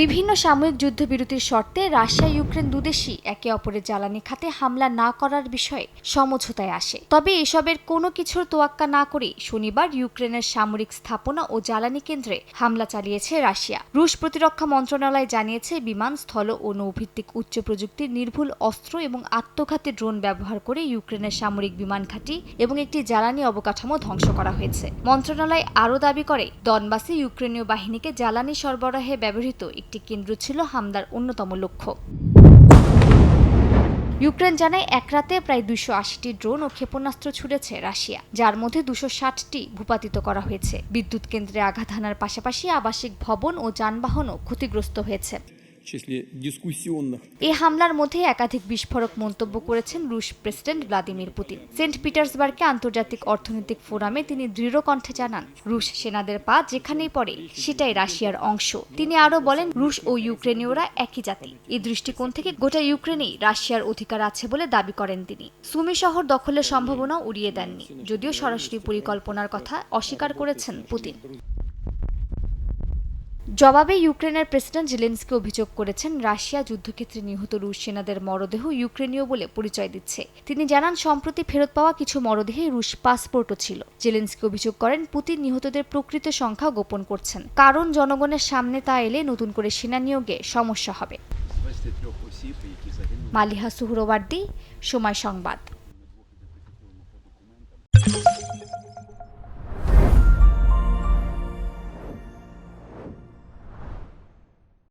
বিভিন্ন সাময়িক যুদ্ধবিরতির শর্তে রাশিয়া, ইউক্রেন দুদেশই একে অপরের জ্বালানি খাতে হামলা না করার বিষয়ে সমঝোতায় আসে। তবে এসবের কোনো কিছুর তোয়াক্কা না করে শনিবার ইউক্রেনের সামরিক স্থাপনা ও জ্বালানি কেন্দ্রে হামলা চালিয়েছে রাশিয়া। রুশ প্রতিরক্ষা মন্ত্রণালয় জানিয়েছে, বিমান, স্থল ও নৌভিত্তিক উচ্চ প্রযুক্তির নির্ভুল অস্ত্র এবং আত্মঘাতী ড্রোন ব্যবহার করে ইউক্রেনের সামরিক বিমান ঘাঁটি এবং একটি জ্বালানি অবকাঠামো ধ্বংস করা হয়েছে। মন্ত্রণালয় আরও দাবি করে, দনবাসে ইউক্রেনীয় বাহিনীকে জ্বালানি সরবরাহে ব্যবহৃত একটি কেন্দ্র ছিল হামলার অন্যতম লক্ষ্য। ইউক্রেন জানায় এক রাতে প্রায় দুশো আশিটি ড্রোন ও ক্ষেপণাস্ত্র ছুড়েছে রাশিয়া, যার মধ্যে দুশো ষাটটি ভূপাতিত করা হয়েছে। বিদ্যুৎ কেন্দ্রে আঘাত হানার পাশাপাশি আবাসিক ভবন ও যানবাহনও ক্ষতিগ্রস্ত হয়েছে। এ হামলার মধ্যে একাধিক বিস্ফোরক মন্তব্য করেছেন রুশ প্রেসিডেন্ট ভ্লাদিমির পুতিন। সেন্ট পিটার্সবার্গে আন্তর্জাতিক অর্থনৈতিক ফোরামে তিনি দৃঢ় কণ্ঠে জানান, রুশ সেনাদের পা যেখানেই পড়ে, সেটাই রাশিয়ার অংশ। তিনি আরও বলেন, রুশ ও ইউক্রেনীয়রা একই জাতি। এই দৃষ্টিকোণ থেকে গোটা ইউক্রেনেই রাশিয়ার অধিকার আছে বলে দাবি করেন তিনি। সুমি শহর দখলের সম্ভাবনা উড়িয়ে দেননি। যদিও সরাসরি পরিকল্পনার কথা অস্বীকার করেছেন পুতিন। জবাবে ইউক্রেনের প্রেসিডেন্ট জিলেন্সকে অভিযোগ করেছেন, রাশিয়া যুদ্ধক্ষেত্রে নিহত রুশ সেনাদের মরদেহ ইউক্রেনীয় বলে পরিচয় দিচ্ছে। তিনি জানান, সম্প্রতি ফেরত পাওয়া কিছু মরদেহে রুশ পাসপোর্টও ছিল। জেলেন্সকি অভিযোগ করেন, পুতিন নিহতদের প্রকৃত সংখ্যা গোপন করছেন। কারণ জনগণের সামনে তা এলে নতুন করে সেনা নিয়োগে সমস্যা হবে। মালিহা সুহরওয়ার্দি, সময় সংবাদ।